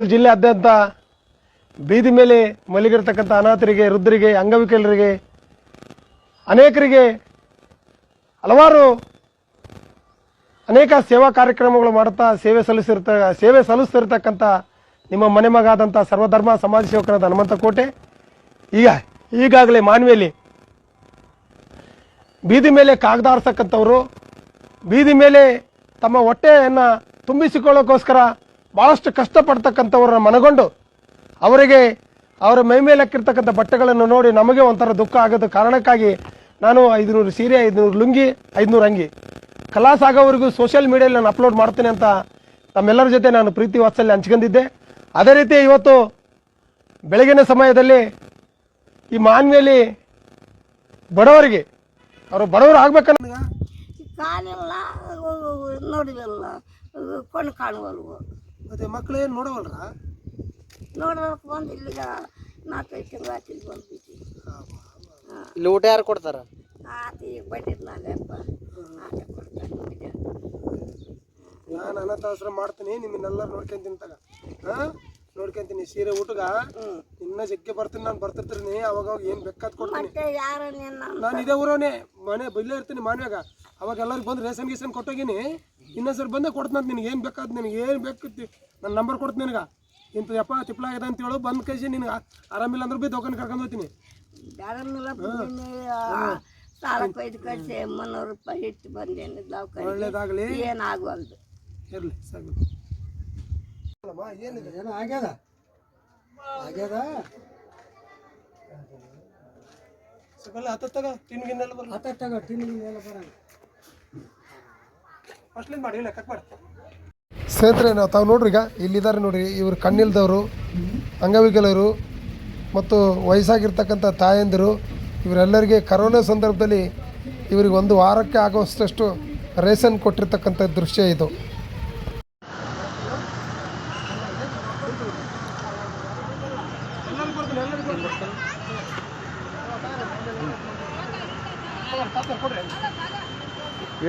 ಜಿಲ್ಲೆಯಾದ್ಯಂತ ಬೀದಿ ಮೇಲೆ ಮಲಗಿರ್ತಕ್ಕಂಥ ಅನಾಥರಿಗೆ, ವೃದ್ಧರಿಗೆ, ಅಂಗವಿಕಲರಿಗೆ, ಅನೇಕರಿಗೆ ಹಲವಾರು ಅನೇಕ ಸೇವಾ ಕಾರ್ಯಕ್ರಮಗಳು ಮಾಡುತ್ತಾ ಸೇವೆ ಸಲ್ಲಿಸಿರ್ತ ಸೇವೆ ಸಲ್ಲಿಸ್ತಿರ್ತಕ್ಕಂಥ ನಿಮ್ಮ ಮನೆ ಮಗಾದಂಥ ಸರ್ವಧರ್ಮ ಸಮಾಜ ಸೇವಕರಾದ ಹನುಮಂತ ಕೋಟೆ ಈಗ, ಈಗಾಗಲೇ ಮಾನ್ವಿಯಲ್ಲಿ ಬೀದಿ ಮೇಲೆ ಕಾಗದಾಡ್ಸಕ್ಕಂಥವ್ರು ಬೀದಿ ಮೇಲೆ ತಮ್ಮ ಹೊಟ್ಟೆಯನ್ನು ತುಂಬಿಸಿಕೊಳ್ಳೋಕ್ಕೋಸ್ಕರ ಭಾಳಷ್ಟು ಕಷ್ಟಪಡ್ತಕ್ಕಂಥವ್ರನ್ನ ಮನಗೊಂಡು ಅವರಿಗೆ ಅವರ ಮೈ ಮೇಲೆ ಹಾಕಿರ್ತಕ್ಕಂಥ ಬಟ್ಟೆಗಳನ್ನು ನೋಡಿ ನಮಗೆ ಒಂಥರ ದುಃಖ ಆಗೋದ ಕಾರಣಕ್ಕಾಗಿ ನಾನು ಐದುನೂರು ಸೀರೆ, ಐದುನೂರು ಲುಂಗಿ, ಐದುನೂರು ಅಂಗಿ. ಕಲಾಸ್ ಆಗೋವರೆಗೂ ಸೋಷಿಯಲ್ ಮೀಡಿಯಲ್ಲಿ ನಾನು ಅಪ್ಲೋಡ್ ಮಾಡ್ತೀನಿ ಅಂತ ತಮ್ಮೆಲ್ಲರ ಜೊತೆ ನಾನು ಪ್ರೀತಿ ವಾತ್ಸಲ್ಯ ಹಂಚ್ಕೊಂಡಿದ್ದೆ. ಅದೇ ರೀತಿ ಇವತ್ತು ಬೆಳಗಿನ ಸಮಯದಲ್ಲಿ ಈ ಮಾನ್ವಿಯಲ್ಲಿ ಬಡವರಿಗೆ, ಅವರು ಬಡವರು ಆಗ್ಬೇಕನ್ನ ಕಾಲಿಲ್ಲ ಮತ್ತೆ ಮಕ್ಕಳು ಏನು ನೋಡವಲ್ರ? ನೋಡ್ಬೇಕು ಬಂದು ಇಲ್ಲಿಗ ನಾಲ್ಕೈದು ತಿಂಗಳು ಆತು ಇಲ್ಲಿ ಬಂದ್ಬಿಟ್ಟು ಇಲ್ಲಿ ಊಟ ಯಾರು ಕೊಡ್ತಾರ? ಆತ ಈಗ ಬಂದಿದ್ನಲ್ಲಪ್ಪ ಆತ ಕೊಡ್ತಾನೆ ನಾನು ಅನಾಥಾಶ್ರಮ ಮಾಡ್ತೀನಿ ನಿಮ್ಮನ್ನೆಲ್ಲರೂ ನೋಡ್ಕೊಂತೀನಿ ತಗ ಹಾಂ? ನೋಡ್ಕೊಂತೀನಿ ಸೀರೆ ಊಟಗ ಇನ್ನ ಜಗ್ಗೆ ಬರ್ತೀನಿ ನಾನು ಬರ್ತಿರ್ತೀನಿ. ಅವಾಗ ಅವಾಗ ಏನು ಬೇಕಾದ್ ಕೊಡ್ತೀನಿ. ಮತ್ತೆ ಯಾರು ನಿನ್ನ ನಾನು ಇದೇ ಊರವನೇ. ಮನೆ ಬಿಲ್ಲೇ ಇರ್ತೀನಿ ಮನ್ಯಾಗ. ಅವಾಗ ಎಲ್ಲರಿಗೂ ಬಂದು ರೇಷನ್ ಗೀಸನ್ ಕೊಟ್ಟೋಗಿನಿ. ಇನ್ನೊಂದ್ಸರಿ ಬಂದೇ ಕೊಡ್ತಾನಂತ ಅಂತ ನಿನಗೆ ಏನು ಬೇಕಾದ್ ನಿನಗೆ ಏನು ಬೇಕು ನನ್ನ ನಂಬರ್ ಕೊಡ್ತೀನಿ ನಿನಗೆ. ಇಂಥ ಯಪ್ಪ ತಿಪ್ಲ ಆಗಿದೆ ಅಂತ ಹೇಳು ಬಂದು ಕೈಸಿ ನಿನಗೆ. ಆರಾಮಿಲ್ಲ ಅಂದ್ರೆ ಬಿ ದೋಕಾನ್ ಕರ್ಕೊಂಡು ಹೋಗ್ತೀನಿ. ಬ್ಯಾರನ್ನೆಲ್ಲ ಸಾಲ ಕೊಯ್ದು ಕಳಿಸಿ ಮುನ್ನೂರು ರೂಪಾಯಿ ಇಟ್ಟು ಬಂದೇನು ಒಳ್ಳೇದಾಗಲಿ. ಏನಾಗವಲ್ದು. ಇರಲಿ ಸಾಕು ಏನಿದೆ? ಏನೋ ಆಗ್ಯದ? ಆಗ್ಯದ? ಸಕಲ ಹತ್ತತ್ತಾಗ ತಿನ್ಗಿನ್ನೆಲ್ಲ ಬರಲ್ಲ ಹತ್ತತ್ತಾಗ ತಿನ್ಗಿನ್ನೆಲ್ಲ ಬರಲ್ಲ ಫಸ್ಟ್ಲಿಂದ ಮಾಡಿ ಇಲ್ಲ ಕಟ್ ಮಾಡಿ ಸ್ನೇಹಿತರೆ ನಾವು ತಾವು ನೋಡ್ರಿ ಈಗ ಇಲ್ಲಿದ್ದಾರೆ ನೋಡ್ರಿ ಇವರು ಕಣ್ಣಿಲ್ದವರು ಅಂಗವಿಕಲರು ಮತ್ತು ವಯಸ್ಸಾಗಿರ್ತಕ್ಕಂಥ ತಾಯಂದಿರು ಇವರೆಲ್ಲರಿಗೆ ಕರೋನಾ ಸಂದರ್ಭದಲ್ಲಿ ಇವರಿಗೆ ಒಂದು ವಾರಕ್ಕೆ ಆಗುವಷ್ಟು ರೇಷನ್ ಕೊಟ್ಟಿರ್ತಕ್ಕಂಥ ದೃಶ್ಯ ಇದು.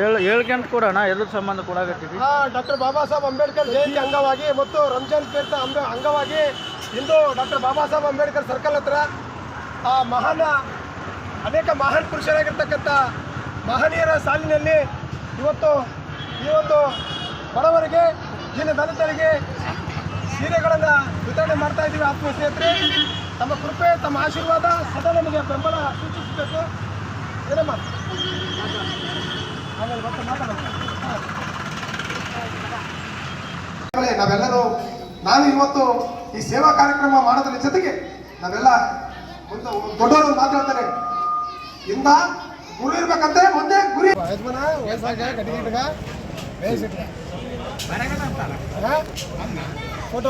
ಏಳು ಹೇಳ್ಕೊಂಡು ಕೊಡೋಣ ಎದ್ರ ಸಂಬಂಧ ಕೊಡಾಕತ್ತೀವಿ ಡಾಕ್ಟರ್ ಬಾಬಾ ಸಾಹೇಬ್ ಅಂಬೇಡ್ಕರ್ ಜಯಂತಿ ಅಂಗವಾಗಿ ಮತ್ತು ರಂಜಾನ್ ತೀರ್ಥ ಅಂಬ ಅಂಗವಾಗಿ ಇಂದು ಡಾಕ್ಟರ್ ಬಾಬಾ ಸಾಹೇಬ್ ಅಂಬೇಡ್ಕರ್ ಸರ್ಕಲ್ ಹತ್ರ ಆ ಮಹಾನ, ಅನೇಕ ಮಹಾನ್ ಪುರುಷರಾಗಿರ್ತಕ್ಕಂಥ ಮಹನೀಯರ ಸಾಲಿನಲ್ಲಿ ಇವತ್ತು ಈ ಒಂದು ಬಡವರಿಗೆ ಇಲ್ಲಿ ದಲಿತರಿಗೆ ಸೀರೆಗಳನ್ನು ವಿತರಣೆ ಮಾಡ್ತಾ ಇದ್ದೀವಿ ಆತ್ಮೀಯ ಸ್ನೇಹಿತರೆ. ತಮ್ಮ ಕೃಪೆ, ತಮ್ಮ ಆಶೀರ್ವಾದ ಸದಾ ನಮಗೆ ಬೆಂಬಲ ಸೂಚಿಸಬೇಕು. ಏನಮ್ಮ? ನಾವೆಲ್ಲರೂ, ನಾನು ಇವತ್ತು ಈ ಸೇವಾ ಕಾರ್ಯಕ್ರಮ ಮಾಡೋದ್ರ ಜೊತೆಗೆ ನಾವೆಲ್ಲ ಒಂದು ದೊಡ್ಡವರು ಮಾತಾಡ್ತಾರೆ. ಇಂದ ಗುರು ಇರ್ಬೇಕಂದ್ರೆ ಮುಂದೆ ಗುರಿ. ಫೋಟೋ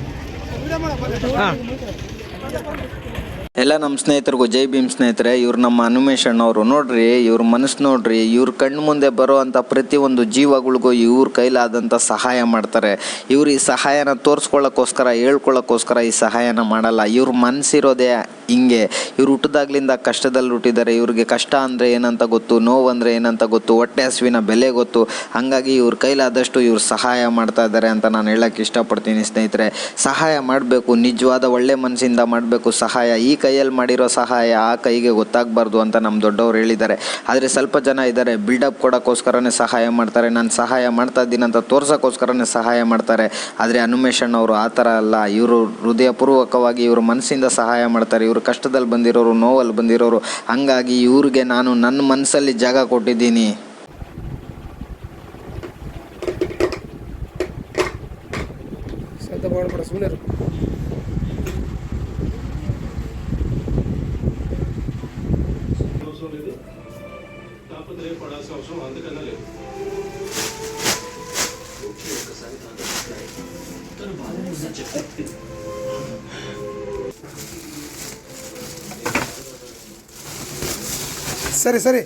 ಎಲ್ಲ ನಮ್ಮ ಸ್ನೇಹಿತರಿಗೂ ಜೈ ಭೀಮ್ ಸ್ನೇಹಿತರೆ, ಇವ್ರು ನಮ್ಮ ಅನಿಮೇಶ್ ಅಣ್ಣವರು. ನೋಡ್ರಿ, ಇವ್ರ ಮನಸ್ಸು ನೋಡ್ರಿ, ಇವ್ರ ಕಣ್ಣು ಮುಂದೆ ಬರುವಂಥ ಪ್ರತಿಯೊಂದು ಜೀವಗಳಿಗೂ ಇವ್ರ ಕೈಲಾದಂಥ ಸಹಾಯ ಮಾಡ್ತಾರೆ. ಇವ್ರು ಈ ಸಹಾಯನ ತೋರಿಸ್ಕೊಳ್ಳೋಕ್ಕೋಸ್ಕರ, ಹೇಳ್ಕೊಳ್ಳೋಕ್ಕೋಸ್ಕರ ಈ ಸಹಾಯನ ಮಾಡಲ್ಲ. ಇವ್ರ ಮನಸ್ಸಿರೋದೇ ಹಿಂಗೆ ಇವ್ರು ಹುಟ್ಟಿದಾಗ್ಲಿಂದ ಕಷ್ಟದಲ್ಲಿ ಹುಟ್ಟಿದ್ದಾರೆ, ಇವ್ರಿಗೆ ಕಷ್ಟ ಅಂದರೆ ಏನಂತ ಗೊತ್ತು, ನೋವು ಅಂದರೆ ಏನಂತ ಗೊತ್ತು, ಹೊಟ್ಟೆ ಹಸುವಿನ ಬೆಲೆ ಗೊತ್ತು, ಹಾಗಾಗಿ ಇವ್ರ ಕೈಲಾದಷ್ಟು ಇವ್ರು ಸಹಾಯ ಮಾಡ್ತಾ ಇದ್ದಾರೆ ಅಂತ ನಾನು ಹೇಳಕ್ಕೆ ಇಷ್ಟಪಡ್ತೀನಿ ಸ್ನೇಹಿತರೆ. ಸಹಾಯ ಮಾಡಬೇಕು, ನಿಜವಾದ ಒಳ್ಳೆ ಮನಸ್ಸಿಂದ ಮಾಡಬೇಕು, ಸಹಾಯ. ಈ ಕೈಯಲ್ಲಿ ಮಾಡಿರೋ ಸಹಾಯ ಆ ಕೈಗೆ ಗೊತ್ತಾಗಬಾರ್ದು ಅಂತ ನಮ್ಮ ದೊಡ್ಡವರು ಹೇಳಿದ್ದಾರೆ. ಆದರೆ ಸ್ವಲ್ಪ ಜನ ಇದ್ದಾರೆ ಬಿಲ್ಡಪ್ ಕೊಡೋಕ್ಕೋಸ್ಕರನೇ ಸಹಾಯ ಮಾಡ್ತಾರೆ. ನಾನು ಸಹಾಯ ಮಾಡ್ತಾ ಇದ್ದೀನಿ ಅಂತ ತೋರ್ಸೋಕ್ಕೋಸ್ಕರನೇ ಸಹಾಯ ಮಾಡ್ತಾರೆ. ಆದರೆ ಅನುಮೇಶಣ್ಣವರು ಆ ಥರ ಅಲ್ಲ, ಇವರು ಹೃದಯಪೂರ್ವಕವಾಗಿ ಇವರು ಮನಸ್ಸಿಂದ ಸಹಾಯ ಮಾಡ್ತಾರೆ. ಇವರು ಬಂದಿರೋರು ಕಷ್ಟದಲ್ಲಿ ಬಂದಿರೋರು, ನೋವಲ್ಲಿ ಬಂದಿರೋರು, ಹಂಗಾಗಿ ಇವ್ರಿಗೆ ನಾನು ನನ್ನ ಮನಸ್ಸಲ್ಲಿ ಜಾಗ ಕೊಟ್ಟಿದ್ದೀನಿ. పడాల్సిన అవసరం అందుకన్నా ಸರಿ ಸರಿ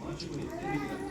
మార్చుకుని